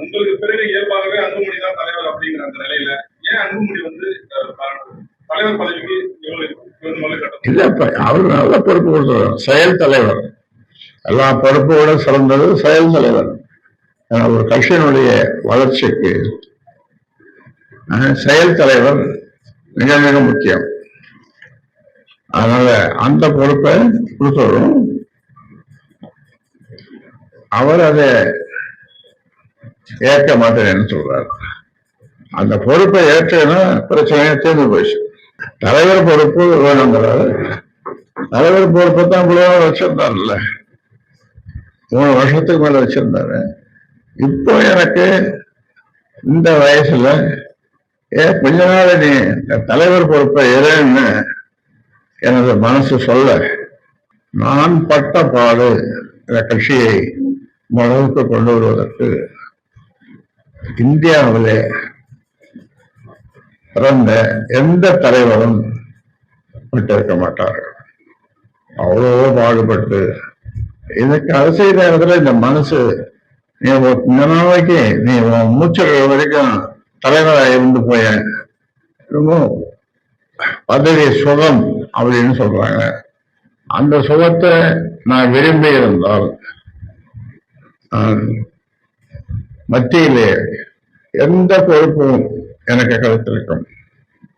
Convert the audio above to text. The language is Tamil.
உங்களுக்கு பிறகு இயல்பாகவே அன்புமணி தான் தலைவர் அப்படிங்கிற அந்த நிலையில ஏன் அன்புமணி வந்து தலைவர் பதவிக்கு இல்ல அவர் நல்ல பொறுப்பு கொடுத்தார் செயல் தலைவர். எல்லா பொறுப்போட சிறந்தது செயல் தலைவர். ஒரு கட்சியினுடைய வளர்ச்சிக்கு செயல் தலைவர் மிக மிக முக்கியம். அதனால அந்த பொறுப்பை கொடுத்தவரும் அவர் அதை ஏற்க மாட்டேன்னு சொல்றாரு. அந்த பொறுப்பை ஏற்றேன்னா பிரச்சனையே தீர்ந்து போயிடுச்சு தலைவர் பொறுப்பு வேணுங்கிறாரு. தலைவர் பொறுப்பை தான் இவ்வளவு வச்சிருந்தாருல்ல. மூணு வருஷத்துக்கு மேல வச்சிருந்தாரு. இப்போ எனக்கு இந்த வயசுல ஏ கொஞ்ச நாள் நீ தலைவர் பொறுப்பை ஏறேன்னு எனது மனசு சொல்ல நான் பட்ட பாடு இந்த கட்சியை முழவுக்கு கொண்டு வருவதற்கு இந்தியாவிலே பிறந்த எந்த தலைவரும் விட்டிருக்க மாட்டார்கள். அவ்வளோ பாடுபட்டு இதுக்கு அரசியல் நேரத்துல இந்த மனசு நீ ஒரு- இந்த நாளைக்கு நீ உன் மூச்சு வரைக்கும் தலைவராக இருந்து போய ரொம்ப பதவி சுகம் அப்படின்னு சொல்றாங்க. அந்த சுகத்தை நான் விரும்பி இருந்தால் நான் மத்தியிலே எந்த பொறுப்பும் எனக்கு கருத்திருக்கும்